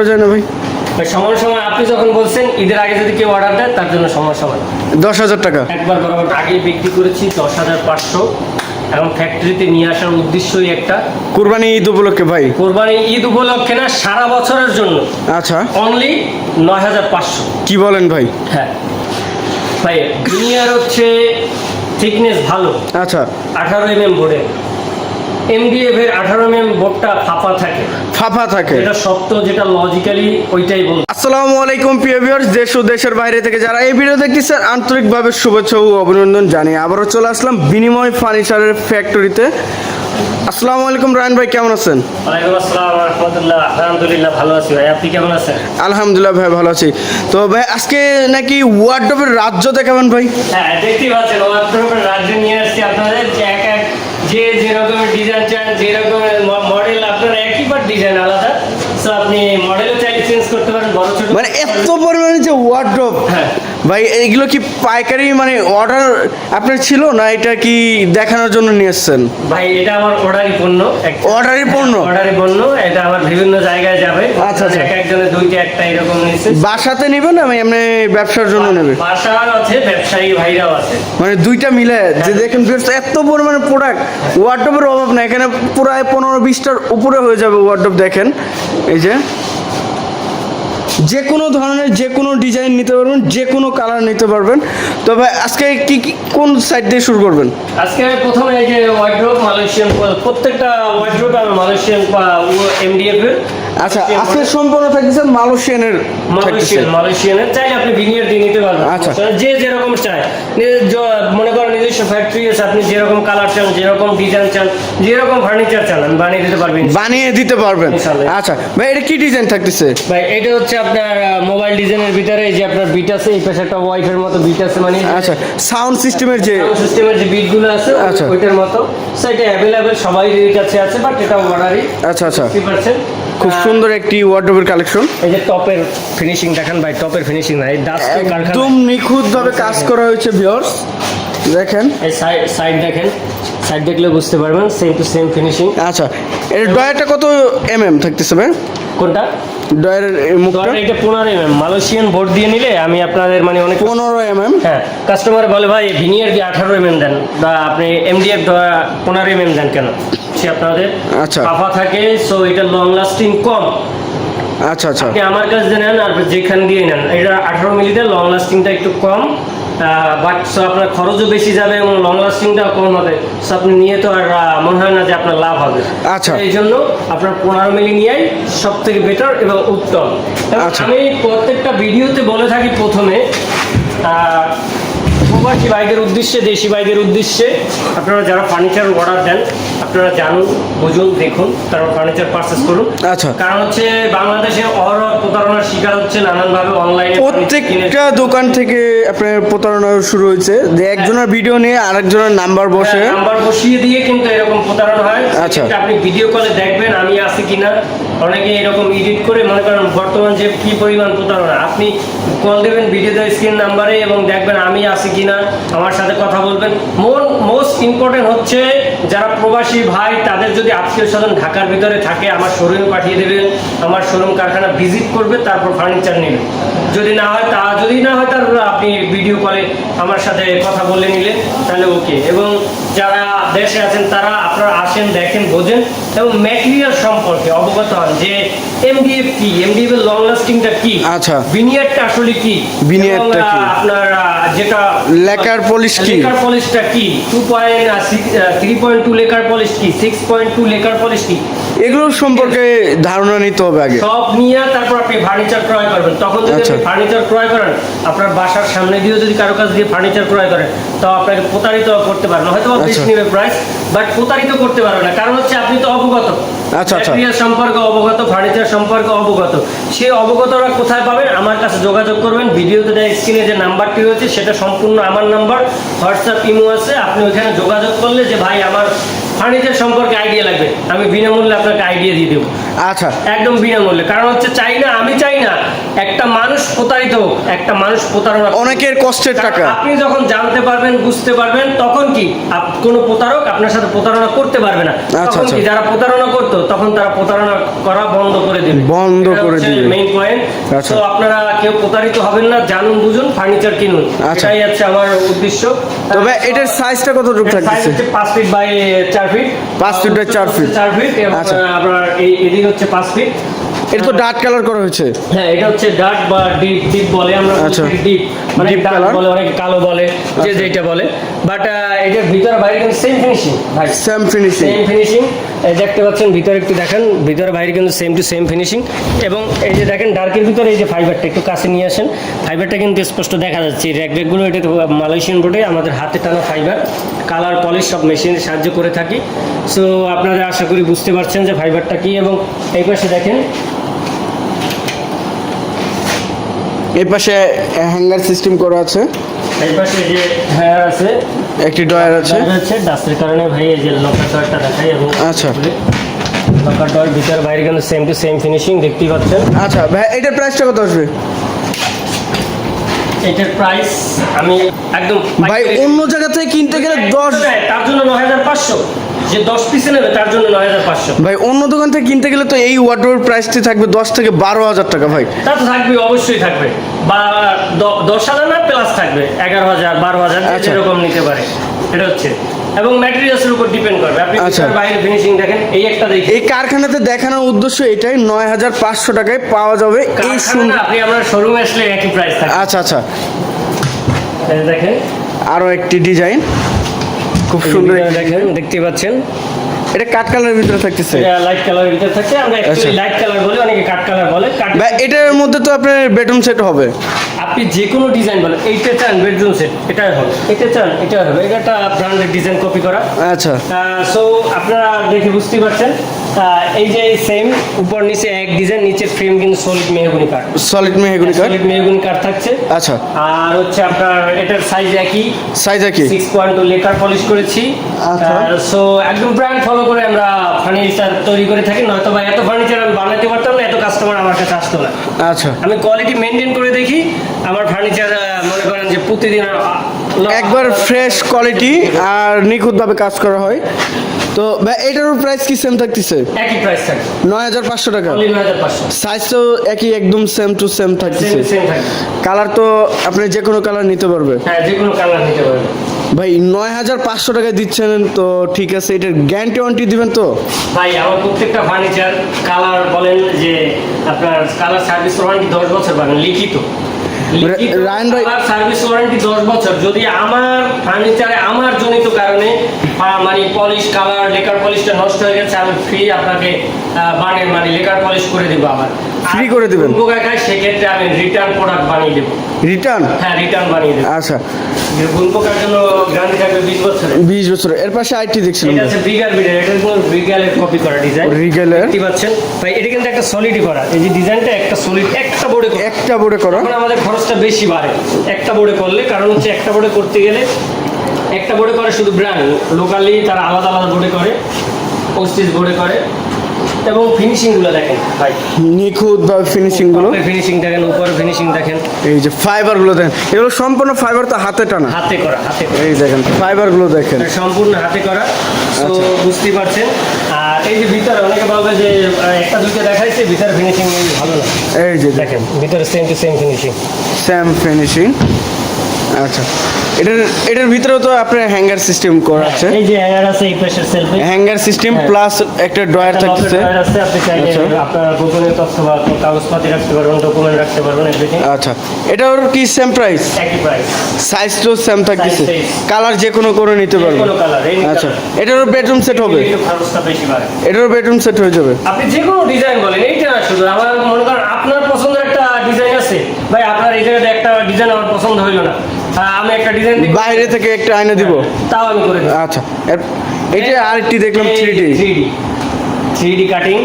করা যায় না ভাই? সময় সময় আপনি যখন বলছেন ঈদের আগে যদি কেউ অর্ডার দেয় তার জন্য সময় সময় দশ হাজার টাকা। একবার বরাবর আগেই বিক্রি করেছি দশ হাজার পাঁচশো। এখন ফ্যাক্টরিতে নিয়ে আসার উদ্দেশ্যই একটা। কুরবানি ঈদ উপলক্ষে ভাই? কোরবানি ঈদ উপলক্ষে না সারা বছরের জন্য। আচ্ছা। অনলি নয় হাজার পাঁচশো। কি বলেন ভাই? হ্যাঁ। ভাই দুনিয়ার হচ্ছে থিকনেস ভালো। আচ্ছা। আঠারো এম এম বোর্ডের এমডিএফ এর আঠারো এম এম বোর্ডটা ফাঁপা থাকে। ফাফা থাকে। যেটা সত্য যেটা লজিক্যালি ওইটাই বল আসসালামু আলাইকুম প্রিয় ভিউয়ার্স দেশ ও দেশের বাইরে থেকে যারা এই ভিডিও দেখতেছেন আন্তরিকভাবে শুভেচ্ছা ও অভিনন্দন জানিয়ে আবারও চলে আসলাম বিনিময় ফার্নিচারের ফ্যাক্টরিতে আসসালামু আলাইকুম রায়ন ভাই কেমন আছেন? ওয়ালাইকুম আসসালাম রহমতুল্লাহ। আলহামদুলিল্লাহ ভালো আছি ভাই। আপনি কেমন আছেন? আলহামদুলিল্লাহ ভাই ভালো আছি। তো ভাই আজকে নাকি ওয়ার্ডরোবের রাজ্য দেখাবেন ভাই? হ্যাঁ দেখতেই পাচ্ছেন রাজ্যে নিয়ে আসছি আপনাদের। যে যেরকমের ডিজাইন চান যেরকমের মডেল আপনার একই বার ডিজাইন আলাদা। সো আপনি মডেলও চাইলে চেঞ্জ করতে পারেন। মানে এত পরিমাণে যে ওয়ার্ডরোব হ্যাঁ। ভাই এইগুলো কি পাইকারি মানে অর্ডার আপনার ছিল না এটা কি দেখানোর জন্য নিয়ে এসছেন? ভাই এটা আমার অর্ডারি পণ্য। অর্ডারি পণ্য? অর্ডারি পণ্য। এটা আমার বিভিন্ন জায়গায় যাবে। আচ্ছা, আচ্ছা। এক একজনের দুইটা একটা এরকম নিচ্ছে বাসাতে নেবেন আমি এমনি ব্যবসার জন্য নেবে? বাসা আছে ব্যবসায়ী ভাইরাও আছে। মানে দুইটা মিলে যে দেখেন viewers, এত পরিমাণে প্রোডাক্ট ওয়ার্ডরোবের অভাব না এখানে প্রায় পনেরো বিশটার উপরে হয়ে যাবে ওয়ার্ডরোব দেখেন। এই যে যে কোনো ধরনের যে কোনো ডিজাইন নিতে পারবেন যে কোনো কালার নিতে পারবেন। তবে আজকে কি কোন সাইড দিয়ে শুরু করবেন? আজকে প্রথমে এই যে ওয়ার্ড্রোপ মালয়েশিয়ান প্রত্যেকটা ওয়ার্ড্রোপ আর মালয়েশিয়ান এমডিএফ এর আচ্ছা আজকে সম্পূর্ণ থাকতেছে মালয়েশিয়ানের মালয়েশিয়ান মালয়েশিয়ানের চাইলে আপনি ভিনিয়ার দিয়ে নিতে পারবেন। আচ্ছা। যে যেরকম চায়। মনে করেন নিজস্ব ফ্যাক্টরি আছে আপনি যেরকম কালার চান যেরকম ডিজাইন চান যেরকম ফার্নিচার চান বানিয়ে দিতে পারবেন। বানিয়ে দিতে পারবেন। আচ্ছা ভাই এটা কি ডিজাইন থাকতেছে? ভাই এটা হচ্ছে আপনার মোবাইল ডিজাইনের ভিতরে যে আপনার বিট আছে এই পাশে একটা ওয়াইফের মতো বিট আছে মানে আচ্ছা সাউন্ড সিস্টেমের যে সিস্টেমের যে বিটগুলো আছে আচ্ছা। ওইটার মতো। সেটা অ্যাভেলেবেল সবাই কাছে আছে বাট এটা অর্ডারই আচ্ছা আচ্ছা। ফিফটি পার্সেন্ট খুব সুন্দর একটি ওয়ার্ডরোবের কালেকশন এই যে টপের ফিনিশিং দেখেন ভাই টপের ফিনিশিং না এই ডাস্ট একদম নিখুঁত ভাবে কাজ করা হয়েছে ভিউয়ার্স দেখেন। এই সাইড সাইড দেখেন। সাইড দেখলে বুঝতে পারবেন সেম টু সেম ফিনিশিং আচ্ছা এর ডয়ারটা কত এম এম থাকতেছে ভাই? কোনটা? ডয়ারের এই মুখটা? এটা পনেরো এমএম মালয়েশিয়ান বোর্ড দিয়ে নিলে আমি আপনাদের মানে অনেক পনেরো এম এম হ্যাঁ কাস্টমার বলে ভাই ভিনিয়ার দিয়ে আঠারো এমএম দেন? বা আপনি এমডিএফ পনেরো এমএম দেন কেন? সে আপনাদের। আচ্ছা। কাফা থাকে সো এটা লং লাস্টিং কম। আচ্ছা আচ্ছা। আপনি আমার কাছে যে নেন আর যেখান দিয়ে নেন এটা আঠারো মিলিতে লং লাস্টিংটা একটু কম। বাট সো আপনার খরচও বেশি যাবে এবং লং লাস্টিংটাও কম হবে। সো আপনি নিয়ে তো আর মনে হয় না যে আপনার লাভ হবে। আচ্ছা। এই জন্য আপনার পনেরো মিলি নিয়েই সব থেকে বেটার এবং উত্তম। আচ্ছা। আমি প্রত্যেকটা ভিডিওতে বলে থাকি প্রথমে প্রবাসী ভাইদের উদ্দেশ্যে দেশি ভাইদের উদ্দেশ্যে আপনারা যারা ফার্নিচার অর্ডার দেন আপনারা জানুন বুঝুন দেখুন তারপর ফার্নিচার পারচেস করুন। আচ্ছা। কারণ হচ্ছে বাংলাদেশে অহরহ প্রতারণার শিকার হচ্ছে নানানভাবে অনলাইনে প্রত্যেকটা দোকান থেকে আপনার প্রতারণা শুরু হয়েছে। যে একজনের ভিডিও নিয়ে আরেকজনের নাম্বার বসে। নাম্বার বসিয়ে দিয়ে কিন্তু এরকম প্রতারণা হয়। আচ্ছা। আপনি ভিডিও কলে দেখবেন আমি আছি কিনা। অনেকে এরকম এডিট করে, মনে করেন বর্তমান যে কি পরিমাণ প্রতারণা, আপনি কল দেবেন ভিডিওতে স্ক্রিন নাম্বারে এবং দেখবেন আমি আছি কিনা, আমার সাথে কথা বলবেন। মোর মোস্ট ইম্পর্টেন্ট হচ্ছে যারা প্রবাসী ভাই, তাদের যদি আত্মীয় স্বজন ঢাকার ভিতরে থাকে, আমার শোরুমে পাঠিয়ে দেবেন, আমার শোরুম কারখানা ভিজিট করবে, তারপর ফার্নিচার নেবেন যদি না হয়, তা, যদি না হয় তারপর আপনি ভিডিও কলে আমার সাথে কথা বলে নিলেন তাহলে ওকে এবং যারা দেশে আছেন তারা আপনারা আসেন দেখেন বোঝেন এবং ম্যাটেরিয়াল সম্পর্কে অবগত হন যে এমডিএফ কি? এমডিএফ এর লং লাস্টিংটা কি? আচ্ছা। ভিনিয়ারটা আসলে কি? ভিনিয়ারটা কি? আপনার যেটা লেকার পলিশ কি? লেকার পলিশটা কি? Two point three point two lacquer polish কি? Six point two lacquer polish কি? এগুলো সম্পর্কে ধারণা নিতে হবে আগে। সব নিয়ে তারপর আপনি ফার্নিচার ক্রয় করবেন। তখন যদি আচ্ছা। আপনি ফার্নিচার ক্রয় করেন আপনার বাসার সামনে দিয়ে যদি কারও কাছ দিয়ে ফার্নিচার ক্রয় করেন তাও আপনাকে প্রতারিত করতে পারেন হয়তো নেবে প্রাইস বাট প্রতারিত করতে পারবে না। কারণ হচ্ছে আপনি তো অবগত। আচ্ছা, আচ্ছা। সম্পর্কে অবগত ফার্নিচার সম্পর্কে অবগত। সেই অবগতরা কোথায় পাবেন? আমার কাছে যোগাযোগ করবেন। ভিডিওতে দেয় স্ক্রিনে যে নাম্বারটি রয়েছে সেটা সম্পূর্ণ আমার নাম্বার। হোয়াটসঅ্যাপ ইমো আছে আপনি ওইখানে যোগাযোগ করলে যে ভাই আমার ফার্নিচার সম্পর্কে আইডিয়া লাগবে। আমি বিনামূল্যে আপনাকে আইডিয়া দিয়ে দেবো। আচ্ছা। একদম বিনামূল্যে। কারণ হচ্ছে চাই না আমি চাই না। একটা মানুষ প্রতারিত হোক একটা মানুষ প্রতারণা অনেকের কষ্টের টাকা। আপনি যখন জানতে পারবেন বুঝতে পারবেন তখন কি? কোনো প্রতারক আপনার সাথে প্রতারণা করতে পারবে না। আচ্ছা, তখন আচ্ছা। কি যারা প্রতারণা করতো তখন তারা প্রতারণা করা বন্ধ করে দিবে। বন্ধ করে দিবে। মেইন পয়েন্ট আচ্ছা। তো আপনারা কেউ প্রতারিত হবেন না জানুন বুঝুন ফার্নিচার কিনুন। আচ্ছা। এটাই হচ্ছে আমার উদ্দেশ্য। তবে এটার সাইজটা কতটুকু সাইজ থাকতেছে? হচ্ছে পাঁচ ফিট বাই চার ফিট পাঁচ ফিট by চার ফিট চার ফিট এবং আচ্ছা। আপনার এই এদিকে হচ্ছে পাঁচ ফিট এটা তো ডার্ক কালার করা হয়েছে। হ্যাঁ এটা হচ্ছে ডার্ক বা ডিপ ডিপ বলে আমরা আচ্ছা। ডিপ মানে ডার্ক বলে অনেক কালো বলে যে আচ্ছা। যেটা বলে। বাট এটার ভিতরে বাইরে কিন্তু সেম ফিনিশিং ভাই। সেম ফিনিশিং সেম ফিনিশিং দেখতে পাচ্ছেন ভিতরে একটু দেখেন ভিতরে বাইরে কিন্তু সেম টু সেম ফিনিশিং এবং এই যে দেখেন ডার্কের ভিতরে এই যে ফাইবারটা একটু কাছে নিয়ে আসেন ফাইবারটা কিন্তু স্পষ্ট দেখা যাচ্ছে। র্যাক র্যাকগুলো এটা মালয়েশিয়ান বোর্ডে আমাদের হাতে টানা ফাইবার কালার পলিশ সব মেশিনের সাহায্য করে থাকি। সো আপনারা আশা করি বুঝতে পারছেন যে ফাইবারটা কি। এবং এই পাশে দেখেন এই পাশে হ্যাঙ্গার সিস্টেম করা আছে। এই পাশে যে হেয়ার আছে একটি ডয়ার আছে। আছে ডাস্টের কারণে ভাই এই যে লকার ডয়ারটা দেখাই এবং আচ্ছা। লকার ডয়ার ভিতর বাইরে কিন্তু সেম টু সেম ফিনিশিং দেখতেই পাচ্ছেন। আচ্ছা ভাই এটার প্রাইসটা কত আসবে? এটার প্রাইস আমি একদম ভাই অন্য জায়গা থেকে কিনতে গেলে দশ দেয়, তার জন্য নয় হাজার পাঁচশো। যে দশ পিসে নেবে তার জন্য নয় হাজার পাঁচশো। ভাই অন্য দোকান থেকে কিনতে গেলে তো এই ওয়ার্ডরোবের প্রাইসটি থাকবে দশ থেকে বারো হাজার টাকা ভাই। তা তো থাকবে অবশ্যই থাকবে। বা দ- দশ হাজার না প্লাস থাকবে এগারো হাজার বারো হাজার আচ্ছা। যেরকম নিতে পারে। এটা হচ্ছে। এবং ম্যাটেরিয়ালসের উপর ডিপেন্ড করবে। আপনি আচ্ছা। বাইরে ফিনিশিং দেখেন এই একটা দেখি। এই কারখানাতে দেখানোর উদ্দেশ্য এটাই নয় হাজার পাঁচশো টাকায় পাওয়া যাবে এই সুন্দর আপনি আপনার শোরুমে আসলে একই প্রাইস থাকবে। আচ্ছা আচ্ছা। দেখেন। আরও একটি ডিজাইন খুব সুন্দর দেখেন দেখতে পাচ্ছেন। এটা কাট কালারের ভিতরে থাকতেছে। এটা লাইট কালারের ভিতরে থাকে আমরা एक्चुअली লাইট কালার বলি অনেকে কাট কালার বলে। কাট ভাই এটার মধ্যে তো আপনার বেডরুম সেট হবে। আপনি যে কোনো ডিজাইন বলেন এইটা চান বেডরুম সেট এটাই হবে। এটা চান এটা হবে। এটা একটা ব্র্যান্ডের ডিজাইন কপি করা। আচ্ছা। সো আপনারা দেখে বুঝতে পারছেন। এই যে সেম উপর নিচে এক ডিজাইন নিচের ফ্রেম কিন্তু সলিড মেহগুনি কাঠ। সলিড মেহগুনি কাঠ? সলিড মেহগুনি কাঠ থাকছে। আচ্ছা। আর হচ্ছে আপনার এটার সাইজ একই। Size point two lacquer polish করেছি। আচ্ছা। সো একদম ব্র্যান্ড ফলো করে আমরা ফার্নিচার তৈরি করে থাকি। নয়তো বা এত ফার্নিচার আমি বানাতে পারতাম না এত কাস্টমার আমার কাছে আসতো না। আচ্ছা। আমি কোয়ালিটি মেনটেন করে দেখি। আমার ফার্নিচার মনে করেন যে প্রতিদিন একবার ফ্রেশ কোয়ালিটি আর নিখুঁতভাবে কাজ করা হয়। তো ভাই এটারও প্রাইস কি সেম থাকতেছে? একই প্রাইস থাকে নয় হাজার পাঁচশো টাকা। অনলি নয় হাজার পাঁচশো। সাইজ তো একই একদম সেম টু সেম থাকতেছে। সেম কালার তো আপনি যে কোনো কালার নিতে পারবে। হ্যাঁ যে কোনো কালার নিতে পারবে। ভাই নয় হাজার পাঁচশো টাকা দিচ্ছেন তো ঠিক আছে এটার গ্যারান্টি ওয়ারেন্টি দিবেন তো? ভাই আমার প্রত্যেকটা ফার্নিচার কালার বলেন যে আপনার কালার সার্ভিস ওয়ারেন্টি দশ বছর পাবেন লিখিত। রায়ন ভাই- সার্ভিস ওয়ারেন্টি দশ বছর। যদি আমার ফার্নিচারে আমার জনিত কারণে মানে পলিশ কালার লেকার পলিশটা নষ্ট হয়ে গেছে আমি ফ্রি আপনাকে আহ, মানে লেকার পলিশ করে দেব আবার। Free করে দিবেন? সেক্ষেত্রে আমি রিটার্ন প্রোডাক্ট বানিয়ে দেবো। রিটার্ন হ্যাঁ রিটার্ন বানিয়ে দেবো। আচ্ছা। গুণ পোকার জন্য গ্যারান্টি থাকবে বিশ বছরের। বিশ বছর এর পাশে আইটি দেখছিলাম এটা হচ্ছে ব্রিগার বিডের এটা কিন্তু ব্রিগালের কপি করা ডিজাইন রিগেলের দেখতে পাচ্ছেন? ভাই এটা কিন্তু একটা সলিডই করা। এই যে ডিজাইনটা একটা সলিড একটা বোর্ডে একটা বোর্ডে করা। এখন আমাদের খরচটা বেশি বাড়ে। একটা বোর্ডে করলে কারণ হচ্ছে একটা বোর্ডে করতে গেলে একটা বোর্ডে করে শুধু ব্র্যান্ড লোকালি তারা আলাদা আলাদা বোর্ডে করে পোস্টিজ বোর্ডে করে। এবং ফিনিশিংগুলো দেখেন ভাই। নিখুঁত বা ফিনিশিংগুলো। ফিনিশিং দেখেন উপরে ফিনিশিং দেখেন। এই যে ফাইবারগুলো দেখেন এগুলো সম্পূর্ণ ফাইবার তো হাতে টানা। হাতে করা হাতে করা। এই দেখেন ফাইবারগুলো দেখেন। সম্পূর্ণ হাতে করা। তো আচ্ছা। বুঝতেই পারছেন। আর এই যে ভিতরে অনেকে বলবে যে একটা দুইটা দেখাইছে ভিতরে ফিনিশিং ভালো না। এই যে দেখেন ভিতরে same to same finishing same finishing আচ্ছা। এটার এটার ভিতরেও তো আপনার হ্যাঙ্গার সিস্টেম করা আছে। এই যে হ্যাঙ্গার আছে এই পাশের সেলফে হ্যাঙ্গার সিস্টেম হ্যাঁ। প্লাস একটা ড্রয়ার থাকতেছে। আছে আপনি চাইলে আচ্ছা। আপনার গোপনীয় তথ্য বা কাগজপাতি রাখতে পারবেন ডকুমেন্ট রাখতে পারবেন এভরিথিং আচ্ছা। এটার কি সেম প্রাইস একই প্রাইস সাইজ তো সেম same। কালার যে কোনো করে নিতে পারবেন। আচ্ছা। এটারও বেডরুম সেট হবে। খরচটা বেশি বাড়ে। এটারও বেডরুম সেট হয়ে যাবে। আপনি যে কোনো ডিজাইন বলেন এইটা না শুধু। আমার মনে করেন আপনার পছন্দের একটা ডিজাইন আছে। ভাই আপনার এই জায়গাতে একটা ডিজাইন আমার পছন্দ হইল না। আমি একটা ডিজাইন বাইরে থেকে একটা আয়না দিব। তাও আমি করে আচ্ছা এটা আরেকটি দেখলাম three D three D three D cutting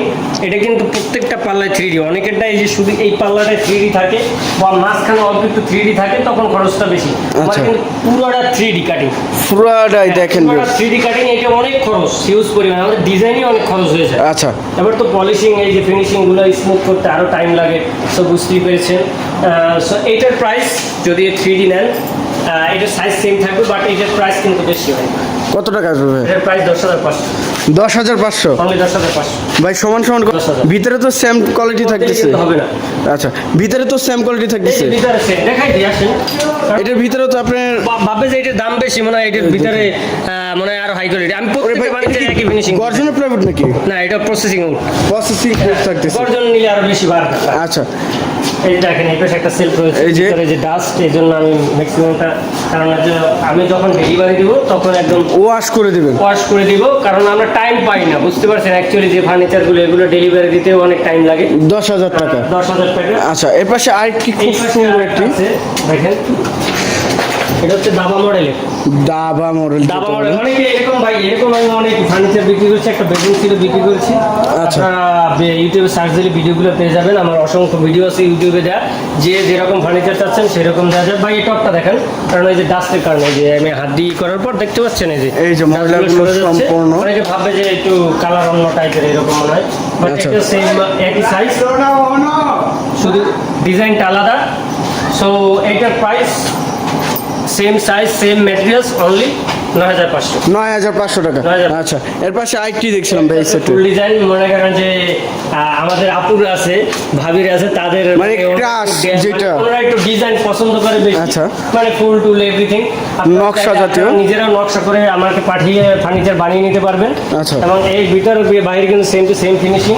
এটা কিন্তু প্রত্যেকটা পাল্লায় থ্রি ডি অনেকেরটা এই যে শুধু এই পাল্লাটায় থ্রি ডি থাকে বা মাঝখানে অল্প একটু থ্রি ডি থাকে তখন খরচটা বেশি। আচ্ছা। কিন্তু পুরোটা থ্রি ডি কাটিং পুরাটাই দেখেন থ্রি ডি কাটিং এটা অনেক খরচ হিউজ পরিমাণ। আমাদের ডিজাইনই অনেক খরচ হয়ে যায়। আচ্ছা। এবার তো পলিশিং এই যে ফিনিশিংগুলো স্মুথ করতে আরও টাইম লাগে সো বুঝতেই পেরেছেন। সো এইটার প্রাইস যদি থ্রি ডি নেন আহ, এটার সাইজ সেম থাকবে বাট এটার প্রাইস কিন্তু বেশি হয়। কত টাকা আসবে এটার প্রাইস দশ হাজার পাঁচশো। দশ হাজার পাঁচশো? দশ হাজার পাঁচশো। ভাই সমান সমান ভিতরে তো সেম কোয়ালিটি থাকতেছে। হবে না। আচ্ছা ভিতরে তো সেম কোয়ালিটি থাকতেছে। ভিতরে set, দেখাই দিই আসেন। এটার ভিতরে তো আপনার ভাববে যে এটার দাম বেশি মনে হয় এটার ভিতরে মনে হয় আরও হাই কোয়ালিটি আমি প্রত্যেকটা বাড়িতে একই ফিনিশিং গর্জনের প্রাইভেট নাকি? না এটা প্রসেসিং প্রসেসিং থাকতেছে। গর্জন নিলে আরও বেশি বার আচ্ছা। এই দেখেন এই পাশে একটা সেলফ রয়েছে এই যে- ডাস্ট এই জন্য আমি ম্যাক্সিমামটা কারণ আমি যখন ডেলিভারি দিব তখন একদম ওয়াশ করে দিবেন। ওয়াশ করে দিব কারণ আমরা টাইম পাই না বুঝতে পারছেন? অ্যাকচুয়ালি যে ফার্নিচারগুলো এগুলো ডেলিভারি দিতেও অনেক টাইম লাগে। দশ হাজার টাকা। দশ হাজার টাকা। আচ্ছা এর পাশে আরেকটি খুব সুন্দর একটি দেখেন। এটা হচ্ছে দাবা মডেলের দাবা মডেল দাবা মডেল অনেকে এরকম ভাই এরকম আমি অনেক ফার্নিচার বিক্রি করছি একটা বেডরুম ছিল বিক্রি করছি। আচ্ছা। আপনারা ইউটিউবে সার্চ দিলে ভিডিওগুলো পেয়ে যাবেন। আমার অসংখ্য ভিডিও আছে ইউটিউবে দেওয়া যে। যেরকম ফার্নিচার চাচ্ছেন সেরকম দেওয়া যায় ভাই এই টপটা দেখেন। কারণ এই যে ডাস্টের কারণে যে আমি হাত দিয়ে করার পর দেখতে পাচ্ছেন এই যে। এই যে। সম্পূর্ণ। অনেকে ভাববে যে একটু কালার অন্য টাইপের এরকম মনে হয়। বাট আচ্ছা। এটা সেম একই সাইজ শুধু ডিজাইনটা আলাদা। সো এইটার price same size same materials only নয় হাজার পাঁচশো নয় হাজার পাঁচশো টাকা 9,500 আচ্ছা এর পাশে আরেকটি দেখছিলাম ভাই ডিজাইন মনে করেন যে আমাদের আপুর আছে ভাবির আছে তাদের মানে crush যেটা। ওরা একটু ডিজাইন পছন্দ করে বেশি আচ্ছা। মানে ফুল টুল এভরিথিং নকশা জাতীয়। নিজেরাও নকশা করে আমাকে পাঠিয়ে ফার্নিচার বানিয়ে নিতে পারবেন আচ্ছা। এবং এই ভিতর বাইরে কিন্তু সেম টু সেম ফিনিশিং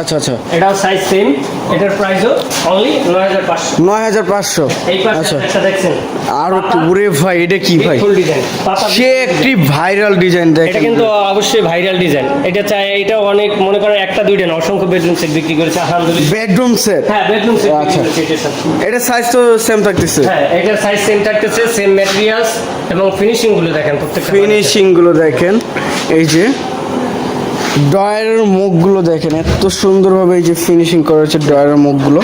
আচ্ছা আচ্ছা। এটাও সাইজ সেম এটার প্রাইসও অনলি নয় হাজার পাঁচশো। নয় হাজার পাঁচশো। এই পাশে আচ্ছা। একটা দেখছেন। আর উরে ভাই এটা কি ভাই? ফুল ডিজাইন সে একটি ভাইরাল ডিজাইন দেখেন। এটা কিন্তু অবশ্যই ভাইরাল ডিজাইন এটা চাই এটা অনেক মনে করেন একটা দুইটা না অসংখ্য বেডরুম সেট বিক্রি করেছে আলহামদুলিল্লাহ। বেডরুম সেট হ্যাঁ বেডরুম সেট আচ্ছা। আচ্ছা এটা সাইজ তো সেম থাকতেছে। হ্যাঁ এটার সাইজ সেম থাকতেছে সেম ম্যাটেরিয়ালস এবং ফিনিশিংগুলো দেখেন প্রত্যেকটা ফিনিশিংগুলো দেখেন। এই যে ডয়ারের মুখগুলো দেখেন এত সুন্দরভাবে এই যে ফিনিশিং করা হয়েছে ডয়ারের মুখগুলো।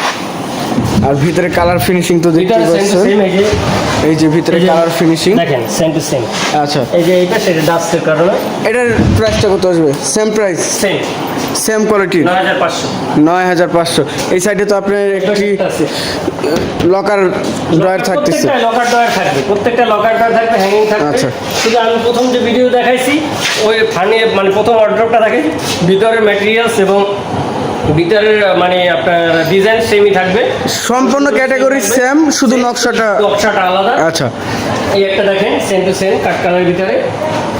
আর ভিতরে কালার ফিনিশিং তো দেখতে পাচ্ছেন। এই যে ভিতরে কালার ফিনিশিং দেখেন সেম টু সেম আচ্ছা। এই যে এটা সেটা ডাস্টের কারণে এটার প্রাইসটা কত আসবে? Same price same same quality নয় হাজার পাঁচশো। নয় হাজার পাঁচশো। এই সাইডে তো আপনার একটি লকার ড্রয়ার থাকতেছে। প্রত্যেকটা লকার ডয়ার থাকবে। প্রত্যেকটা লকার ডয়ার থাকবে হ্যাঙ্গিং থাকবে। আচ্ছা। শুধু আমি প্রথম যে ভিডিও দেখাইছি ওই ফানি মানে প্রথম অর্ডারটা থাকে ভিতরের ম্যাটেরিয়ালস এবং ভিতরের মানে আপনার ডিজাইন সেমই থাকবে? সম্পূর্ণ ক্যাটাগরি সেম শুধু নকশাটা নকশাটা আলাদা। আচ্ছা। এই একটা দেখেন সেম টু সেম কাঠকানের ভিতরে।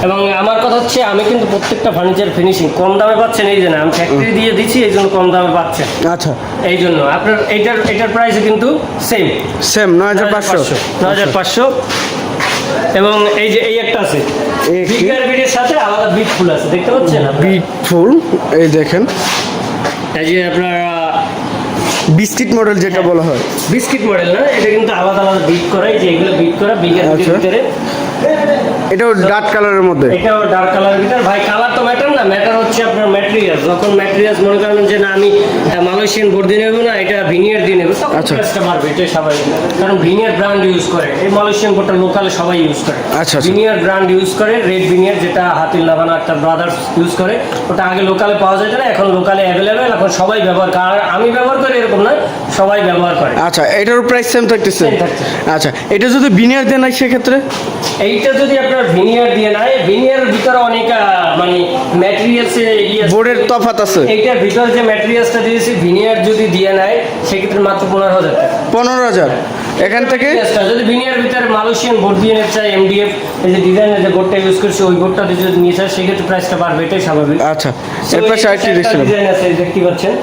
এবং আমার কথা হচ্ছে আমি কিন্তু প্রত্যেকটা ফার্নিচার ফিনিশিং কম দামে পাচ্ছেন এই জন্য আমি ফ্যাক্টরি দিয়ে দিচ্ছি এই জন্য কম দামে পাচ্ছেন। আচ্ছা। এই জন্য আপনার এইটার এটার প্রাইস কিন্তু সেম সেম নয় হাজার পাঁচশো। নয় হাজার পাঁচশো। এবং এই যে এই একটা আছে। বিগার বিটের সাথে আলাদা বিট ফুল আছে দেখতে পাচ্ছেন আপনারা? বিটফুল এই দেখেন। এই যে আপনার বিস্কিট মডেল যেটা বলা হয়। বিস্কিট মডেল না এটা কিন্তু আলাদা আলাদা বিট করা এই যে এগুলো বিট করা বিটের আচ্ছা। ভিতরে। এটাও ডার্ক কালারের মধ্যে। এটাও ডার্ক কালার ভিতর। ভাই কালার তো ম্যাটার না ম্যাটার হচ্ছে আপনার ম্যাটেরিয়াল যখন ম্যাটেরিয়াল মনে করেন যে না আমি মালয়েশিয়ান বোর্ড দিয়ে নেব না এটা ভিনিয়ার দিয়ে নেব তখন আচ্ছা। বাড়বে এটাই স্বাভাবিক। কারণ ভিনিয়ার ব্র্যান্ড ইউজ করে। এই মালয়েশিয়ান বোর্ডটা লোকালে সবাই ইউজ করে। আচ্ছা। ভিনিয়ার ব্র্যান্ড ইউজ করে রেড ভিনিয়ার যেটা হাতিল লাভানা একটা ব্রাদার্স ইউজ করে ওটা আগে লোকালে পাওয়া যেত না এখন লোকালে অ্যাভেলেবেল এখন সবাই ব্যবহার করে। আমি ব্যবহার করি এরকম না সবাই ব্যবহার করে। আচ্ছা এটার প্রাইস সেম থাকতেছে। আচ্ছা এটা যদি বিনিয়ার দেন সেক্ষেত্রে? এইটা যদি আপনার ভিনিয়ার দিয়ে নেয় ভিনিয়ারের ভিতরে অনেক মানে ম্যাটেরিয়ালস ইয়ে বোর্ডের তফাত আছে। এইটার ভিতরে যে ম্যাটেরিয়ালসটা দিয়েছি ভিনিয়ার যদি দিয়ে নেয় সেক্ষেত্রে মাত্র পনেরো হাজার পনেরো হাজার। এখান থেকে? যদি ভিনিয়ার ভিতরে মালয়েশিয়ান বোর্ড দিয়ে নিতে চাই এমডিএফ এই যে ডিজাইনের যে বোর্ডটা ইউজ করছি ওই বোর্ডটা যদি নিয়ে চায় সেক্ষেত্রে প্রাইসটা বাড়বে এটাই স্বাভাবিক। আচ্ছা So, এর পাশে এই আরেকটি একটা দেখছিলাম। ডিজাইন আছে দেখতে পাচ্ছেন।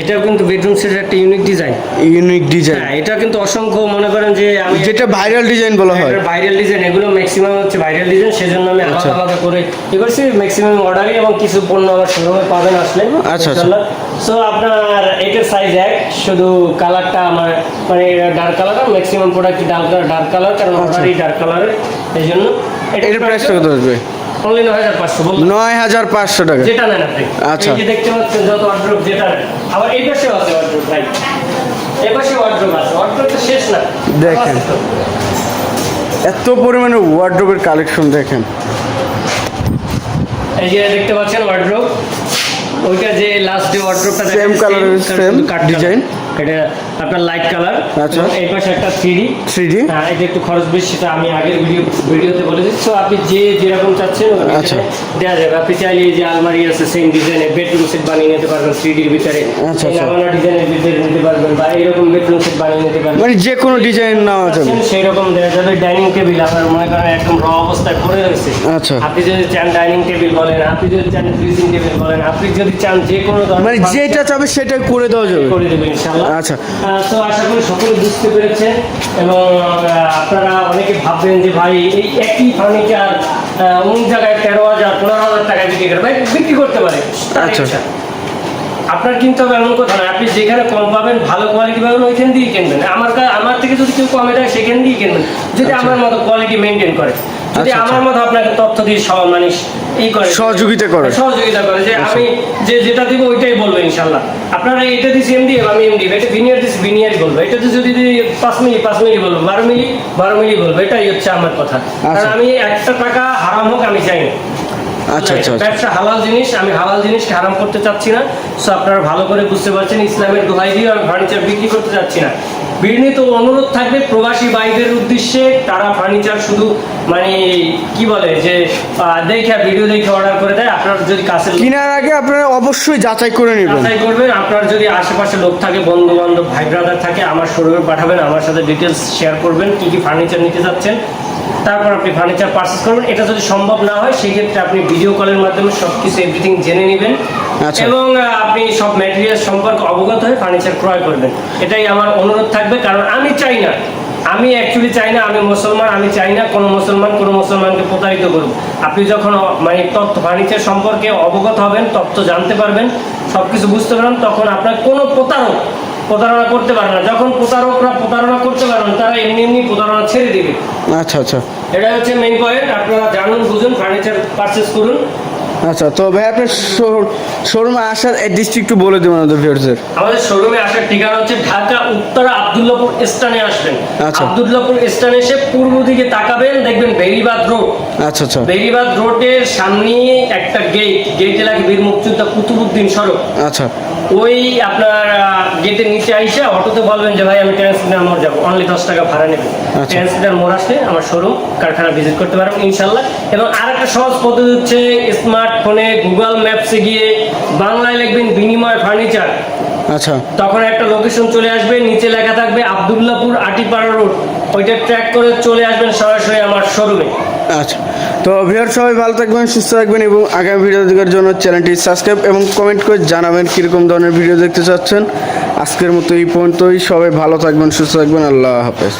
এটাও কিন্তু বেডরুম সেটের একটা ইউনিক ডিজাইন ইউনিক ডিজাইন হ্যাঁ এটা কিন্তু অসংখ্য মনে করেন যে আমি যেটা ভাইরাল ডিজাইন বলা হয়। ভাইরাল ডিজাইন এগুলো ম্যাক্সিমাম হচ্ছে ভাইরাল ডিজাইন সেজন্য আমি আচ্ছা। আলাদা আলাদা করে ই করছি ম্যাক্সিমাম অর্ডারই এবং কিছু পণ্য আমার শোরুমে পাবেন আসলে। আচ্ছা, আচ্ছা। সো আপনার এটার সাইজ এক শুধু কালারটা আমার মানে dark colour maximum product dark dark colour কারণ আচ্ছা। অর্ডারই ডার্ক কালারের এই জন্য। এটার প্রাইসটা কত আসবে? নয় হাজার পাঁচশো টাকা। যেটা নেন আপনি। আচ্ছা। দেখতে পাচ্ছেন যত ওয়ার্ড্রোব যেটা আবার এই পাশেও আছে ভাই। এই পাশে ওয়ার্ড্রোব আছে। ওয়ার্ড্রোব তো শেষ না। দেখেন। এত পরিমাণে ওয়ার্ড্রোবের কালেকশন দেখেন। এই যে দেখতে পাচ্ছেন ওয়ার্ড্রোব ওইটা যে লাস্ট যে ওয়ার্ড্রোবটা Same colour, same design. এটা আপনার লাইট কালার আচ্ছা। এই পাশে একটা থ্রি থ্রি ডি হ্যাঁ এটা একটু খরচ বেশি সেটা আমি আগের ভিডিও ভিডিওতে বলে দিচ্ছি তো আপনি যে যেরকম চাচ্ছেন আচ্ছা। দেওয়া যাবে। আপনি চাইলে এই যে আলমারি আছে সেম ডিজাইনের বেডরুম সেট বানিয়ে নিতে পারবেন থ্রি ডির ভিতরে। আচ্ছা, আচ্ছা। ডিজাইনের ভিতরে নিতে পারবেন বা এইরকম বেডরুম সেট বানিয়ে নিতে পারবেন। মানে যে কোনো ডিজাইন নেওয়া যাবে। সেই রকম দেওয়া যাবে। ডাইনিং টেবিল আপনার মনে করেন একদম র অবস্থায় পড়ে রয়েছে। আচ্ছা। আপনি যদি চান ডাইনিং টেবিল বলেন আপনি যদি চান ড্রেসিং টেবিল বলেন আপনি যদি চান যে কোনো ধরনের মানে যেটা চাবে সেটা করে দেওয়া যাবে। করে দেবেন ইনশাআল্লাহ। আচ্ছা। তো আশা করি সকলে বুঝতে পেরেছেন এবং আপনারা অনেকে ভাববেন যে ভাই এই একই ফার্নিচার অমুক জায়গায় তেরো হাজার পনেরো হাজার টাকা বিক্রি করে ভাই বিক্রি করতে পারে। আচ্ছা। আপনার কিনতে হবে এমন কথা না আপনি যেখানে কম পাবেন ভালো কোয়ালিটি পাবেন ওইখান দিয়েই কিনবেন। আমার আমার থেকে যদি কেউ কমে দেয় সেখান দিয়েই কিনবেন। যদি আমার মতো কোয়ালিটি মেনটেন করে। যদি আচ্ছা, আমার মতো আপনাকে তথ্য দিয়ে মানে ই করে সহযোগিতা করে। সহযোগিতা করে যে আমি যে যেটা দিব ওইটাই বলব ইনশাল্লাহ। আপনারা এটা দিচ্ছি এমডি আমি এমডি এটা ভিনিয়ার দিচ্ছি ভিনিয়ারই বলব। এটা যদি পাঁচ মিলি পাঁচ মিলি বলব বারো মিলি বারো মিলি বলব এটাই হচ্ছে আমার কথা। কারণ আমি একটা টাকা হারাম হোক আমি চাই না। আচ্ছা আচ্ছা আচ্ছা। ব্যবসা হালাল জিনিস আমি হালাল জিনিসকে হারাম করতে চাচ্ছি না। সো আপনারা ভালো করে বুঝতে পারছেন ইসলামের দোহাই দিয়ে আমি ফার্নিচার বিক্রি করতে চাচ্ছি না। বিনীত অনুরোধ থাকবে প্রবাসী বাইদের উদ্দেশ্যে। তারা ফার্নিচার শুধু মানে কি বলে যে দেখে ভিডিও দেখে অর্ডার করে দেয়। আপনার যদি কাছে কেনার আগে আপনারা অবশ্যই যাচাই করে নেবেন। যাচাই করবেন। আপনার যদি আশেপাশে লোক থাকে বন্ধু বান্ধব ভাই ব্রাদার থাকে আমার শোরুমে পাঠাবেন। আমার সাথে ডিটেলস শেয়ার করবেন কি কি ফার্নিচার নিতে যাচ্ছেন তারপর আপনি ফার্নিচার পারচেস করবেন। এটা যদি সম্ভব না হয় সেই ক্ষেত্রে আপনি ভিডিও কলের মাধ্যমে সব কিছু এভরিথিং জেনে নেবেন। আচ্ছা। এবং আপনি সব ম্যাটেরিয়াল সম্পর্কে অবগত হয়ে ফার্নিচার ক্রয় করবেন। এটাই আমার অনুরোধ থাকবে কারণ আমি চাই না। আমি অ্যাকচুয়ালি চাই না আমি মুসলমান আমি চাই না কোনো মুসলমান কোনো মুসলমানকে প্রতারিত করব আপনি যখন মানে তথ্য ফার্নিচার সম্পর্কে অবগত হবেন তথ্য জানতে পারবেন সব কিছু বুঝতে পারবেন তখন আপনার কোনো প্রতারক প্রতারণা করতে পারে না। যখন প্রতারকরা প্রতারণা করতে পারেন তারা এমনি এমনি প্রতারণা ছেড়ে দিবে। আচ্ছা আচ্ছা। এটা হচ্ছে মেইন পয়েন্ট আপনারা জানুন বুঝুন ফার্নিচার পারচেস করুন। আচ্ছা তো ভাই আপনার শোরুমে আসার অ্যাড্রেসটি একটু বলে দেবেন আমাদের ভিউয়ার্সদের আমাদের শোরুমে আসার ঠিকানা হচ্ছে ঢাকা উত্তরা আবদুল্লাপুর স্থানে আসবেন। আচ্ছা। আবদুল্লাপুর স্থানে এসে পূর্ব দিকে তাকাবেন দেখবেন বেরিবাদ রোড। আচ্ছা আচ্ছা। বেরিবাদ রোডের সামনে একটা গেট গেটে লাগে বীর মুক্তিযোদ্ধা কুতুবুদ্দিন সড়ক। আচ্ছা। ওই আপনার গেটের নিচে আইসা অটোতে বলবেন যে ভাই আমি ট্রান্সমিটার মোড় যাব। অনলি দশ টাকা ভাড়া নেবেন। আচ্ছা। ট্রান্সমিটার মোড় আসলে আমার শোরুম কারখানা ভিজিট করতে পারবেন ইনশাল্লাহ এবং আরেকটা সহজ পদ্ধতি হচ্ছে স্মার্টফোনে গুগল ম্যাপসে গিয়ে বাংলায় লিখবেন বিনিময় ফার্নিচার। আচ্ছা। তখন একটা লোকেশন চলে আসবে নিচে লেখা থাকবে আবদুল্লাপুর আটিপাড়া রোড। ওইটা ট্র্যাক করে চলে আসবেন সরাসরি আমার শোরুমে আচ্ছা। তো ভিউয়ার সবাই ভালো থাকবেন সুস্থ থাকবেন এবং আগামী ভিডিও দেখার জন্য চ্যানেলটি সাবস্ক্রাইব এবং কমেন্ট করে জানাবেন কীরকম ধরনের ভিডিও দেখতে চাচ্ছেন। আজকের মতো এই পর্যন্তই। সবাই ভালো থাকবেন সুস্থ থাকবেন। আল্লাহ হাফেজ।